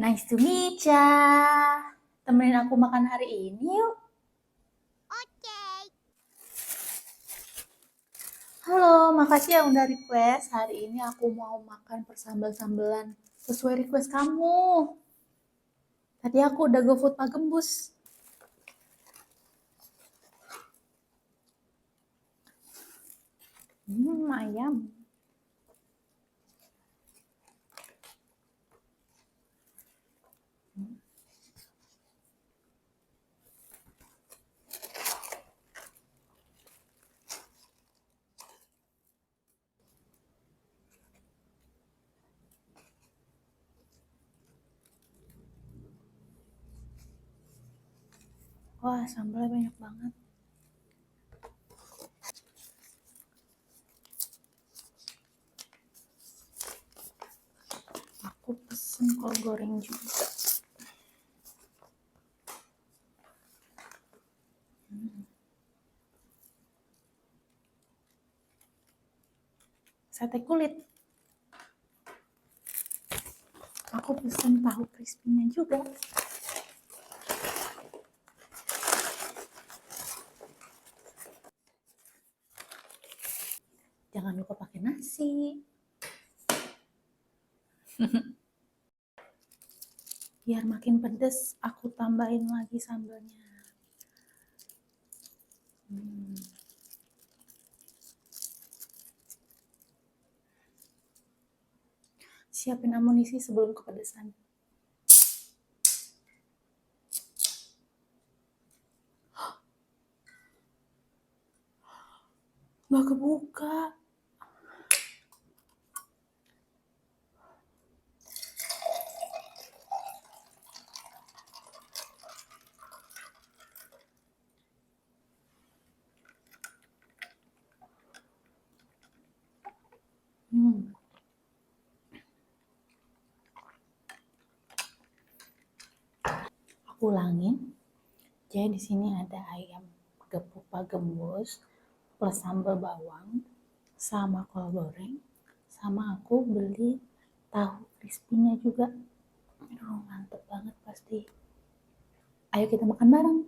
Nice to meet ya. Temenin aku makan hari ini yuk. Oke. Halo, makasih ya udah request. Hari ini aku mau makan persambal-sambelan sesuai request kamu. Tadi aku udah GoFood Pak Gembus. Hmm, ayam. Wah, sambalnya banyak banget. Aku pesen kol goreng juga. Hmm. Sate kulit. Aku pesen tahu crispy-nya juga. Jangan lupa pakai nasi. Biar makin pedes, aku tambahin lagi sambalnya. Hmm. Siapin amunisi sebelum kepedesan. Nggak kebuka. Hmm. Aku ulangin. Jadi di sini ada ayam gepuk pak gembus plus sambal bawang sama kol goreng sama aku beli tahu crispy-nya juga. Aduh, mantep banget pasti. Ayo kita makan bareng.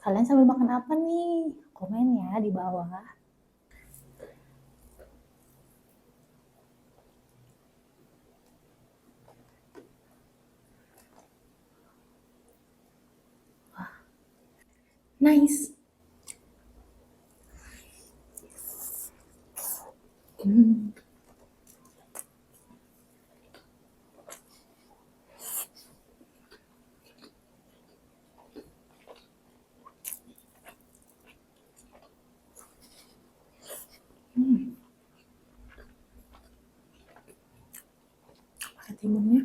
Kalian sambil makan apa nih? Komen ya di bawah. Nice. Hmm. Hmm. Pakai timunnya.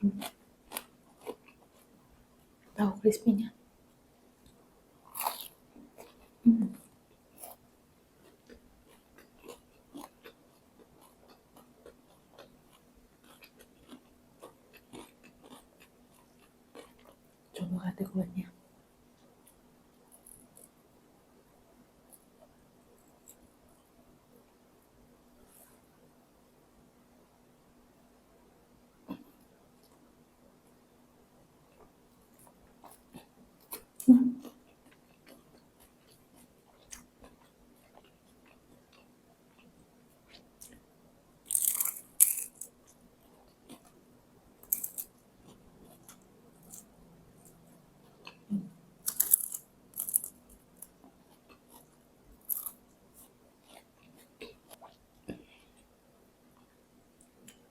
Hmm. Tahu crispy-nya. Hmm. Coba kata kulitnya. Hmm.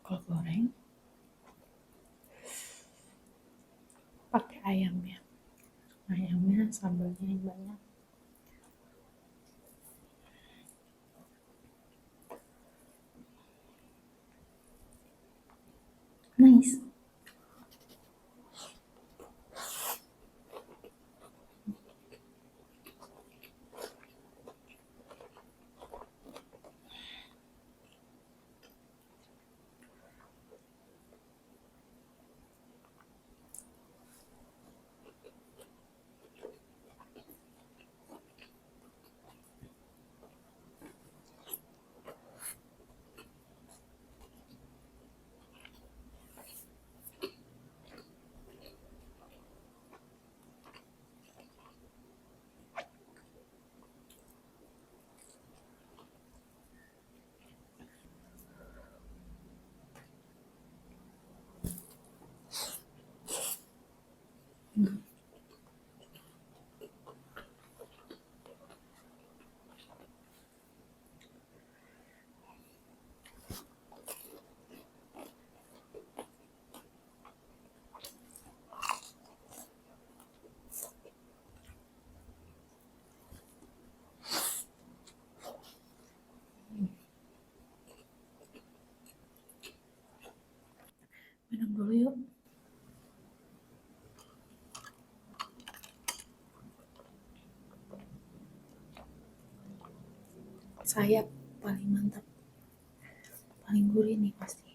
Kol goreng pakai ayamnya ayamnya sambalnya yang banyak sayap paling mantap paling gurih nih pasti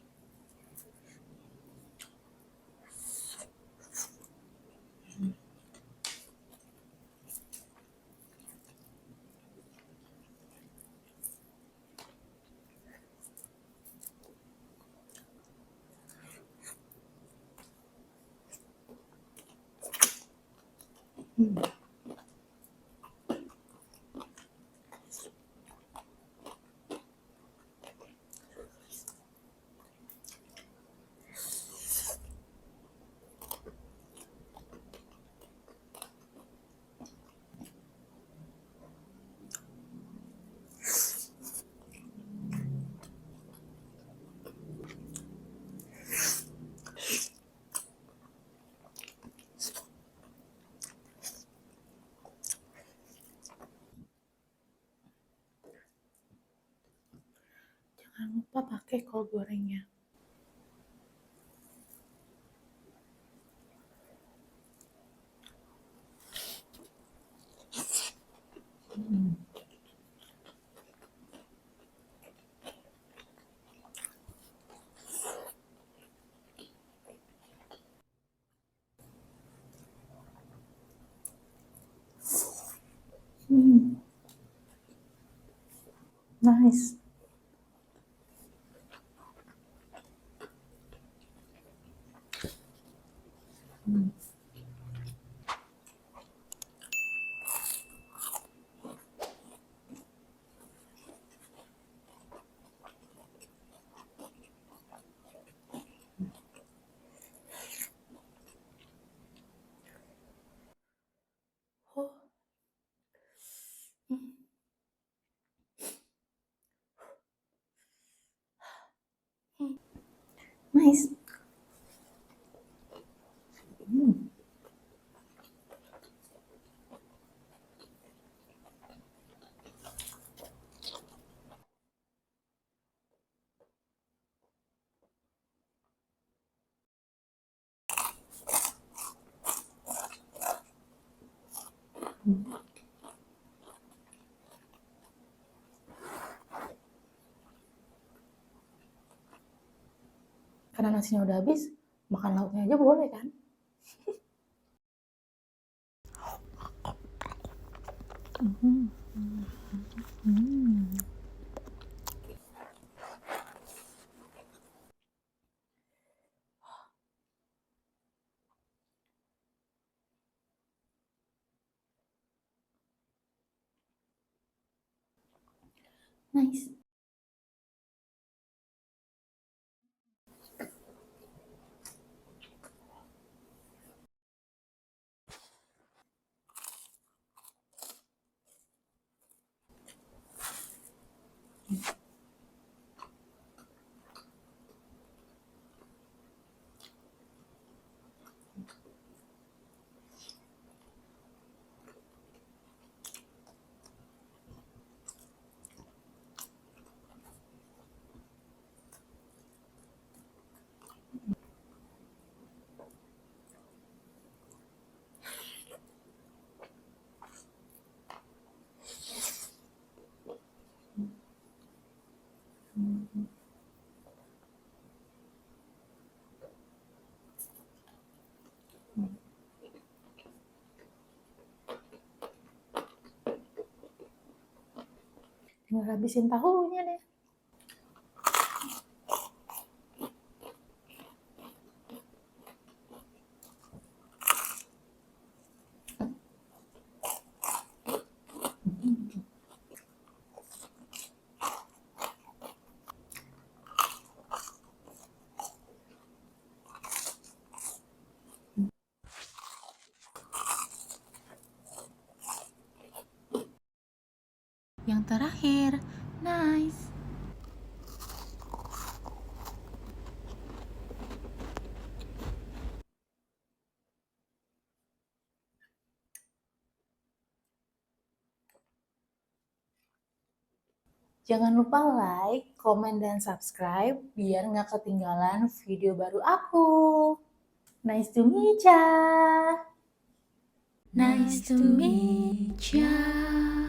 Hmm. Jangan lupa pakai kol gorengnya. Hmm. Nice. Nice. Karena nasinya udah habis, makan lauknya aja boleh kan? Nice. Tinggal habisin tahunya deh. Hmm. Yang terakhir, nice. Jangan lupa like, komen, dan subscribe biar nggak ketinggalan video baru aku. Nice to meet ya. Nice to meet ya.